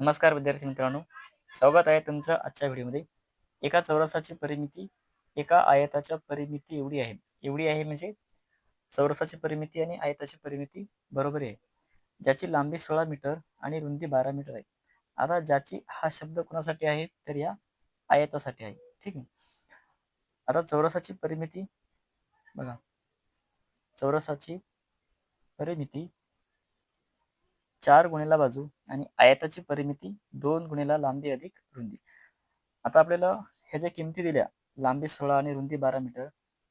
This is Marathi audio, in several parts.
नमस्कार विद्यार्थी मित्रांनो. स्वागत आहे तुमचं आजच्या व्हिडिओमध्ये. एका चौरसाची परिमिती एका आयताच्या परिमिती एवढी आहे. एवढी आहे म्हणजे चौरसाची परिमिती आणि आयताची परिमिती बरोबर आहे. ज्याची लांबी सोळा मीटर आणि रुंदी बारा मीटर आहे. आता ज्याची हा शब्द कोणासाठी आहे? तर या आयतासाठी आहे. ठीक आहे? आता चौरसाची परिमिती बघा. चौरसाची परिमिती चार गुणेला बाजू आणि आयताची परिमिती दोन गुणेला लांबी अधिक रुंदी. आता आपल्याला ह्या ज्या किमती दिल्या लांबी सोळा आणि रुंदी बारा मीटर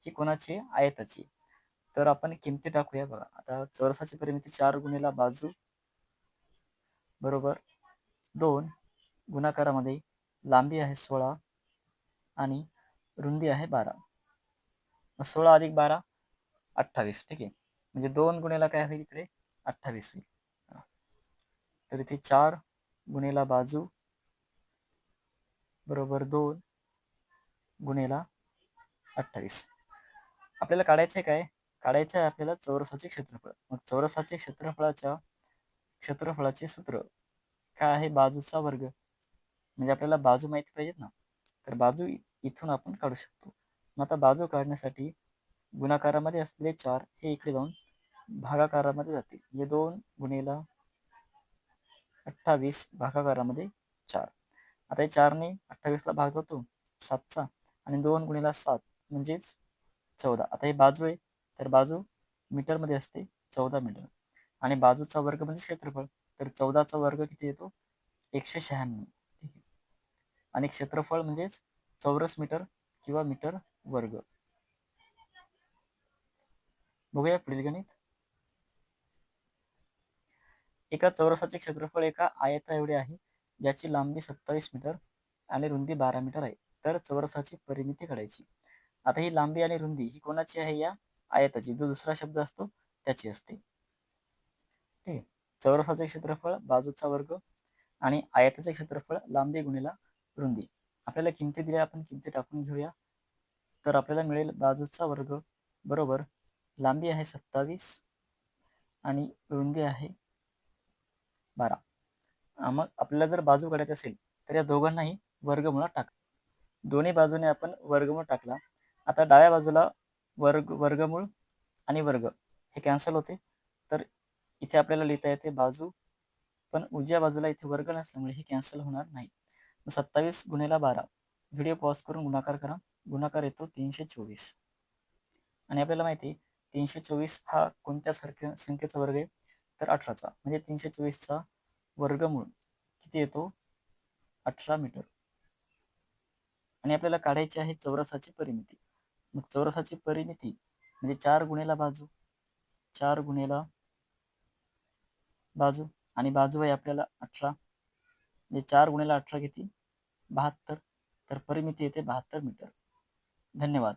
ही कोणाची? आयताची. तर आपण किमती टाकूया बघा. आता चौरसाची परिमिती चार गुणेला बाजू बरोबर दोन गुणाकारामध्ये लांबी आहे सोळा आणि रुंदी आहे बारा. सोळा अधिक बारा अठ्ठावीस. ठीक आहे. म्हणजे दोन गुणेला काय होईल इकडे? अठ्ठावीस होईल. तर इथे चार गुणेला बाजू बरोबर दोन गुणेला अठ्ठावीस. आपल्याला काढायचं आहे काय? काढायचं आहे आपल्याला चौरसाचे क्षेत्रफळ. मग चौरसाचे क्षेत्रफळाच्या क्षेत्रफळाचे सूत्र काय आहे? बाजूचा वर्ग. म्हणजे आपल्याला बाजू माहिती पाहिजेत ना? तर बाजू इथून आपण काढू शकतो. मग आता बाजू काढण्यासाठी गुणाकारामध्ये असलेले चार हे इकडे जाऊन भागाकारामध्ये जातील. हे दोन गुणेला अठ्ठावीस भागाकारामध्ये चार. आता हे चारने अठ्ठावीसला भाग जातो सातचा. आणि दोन गुणीला सात म्हणजेच चौदा. आता हे बाजू आहे तर बाजू मीटरमध्ये असते चौदा मीटर. आणि बाजूचा वर्ग म्हणजे क्षेत्रफळ. तर चौदाचा वर्ग किती येतो? एकशे शहाण्णव. ठीक आहे आणि क्षेत्रफळ म्हणजेच चौरस मीटर किंवा मीटर वर्ग. बघूया पुढील गणित. एका चौरसाचे क्षेत्रफळ एका आयता एवढे आहे ज्याची लांबी सत्तावीस मीटर आणि रुंदी बारा मीटर आहे. तर चौरसाची परिमिती काढायची. आता ही लांबी आणि रुंदी ही कोणाची आहे या आयताची? जो दुसरा शब्द असतो त्याची असते. ठीक आहे चौरसाचे क्षेत्रफळ बाजूचा वर्ग आणि आयताचे क्षेत्रफळ लांबी गुणीला रुंदी. आपल्याला किमती दिल्या आपण किमती टाकून घेऊया. तर आपल्याला मिळेल बाजूचा वर्ग बरोबर लांबी आहे सत्तावीस आणि रुंदी आहे बारा. मग आपल्याला जर बाजू काढायची असेल तर या दोघांनाही वर्गमुळात टाक. दोन्ही बाजूने आपण वर्गमूळ टाकला आता डाव्या बाजूला वर्ग वर्गमूळ आणि वर्ग हे कॅन्सल होते. तर इथे आपल्याला लिहिता येते बाजू पण उजव्या बाजूला इथे वर्ग नसल्यामुळे हे कॅन्सल होणार नाही. सत्तावीस गुन्हेला बारा. व्हिडिओ पॉज करून गुणाकार करा. गुणाकार येतो तीनशे चोवीस. आणि आपल्याला माहिती आहे तीनशे चोवीस हा कोणत्या सारख्या संख्येचा वर्ग आहे? तर अठराचा म्हणजे तीनशे चोवीसचा वर्गमूळ किती येतो? अठरा मीटर. आणि आपल्याला काढायची आहे चौरसाची परिमिती. मग चौरसाची परिमिती म्हणजे चार गुणेला बाजू चार गुणेला बाजू आणि बाजू आहे आपल्याला अठरा. म्हणजे चार गुणेला अठरा किती बहात्तर. तर परिमिती येते बहात्तर मीटर. धन्यवाद.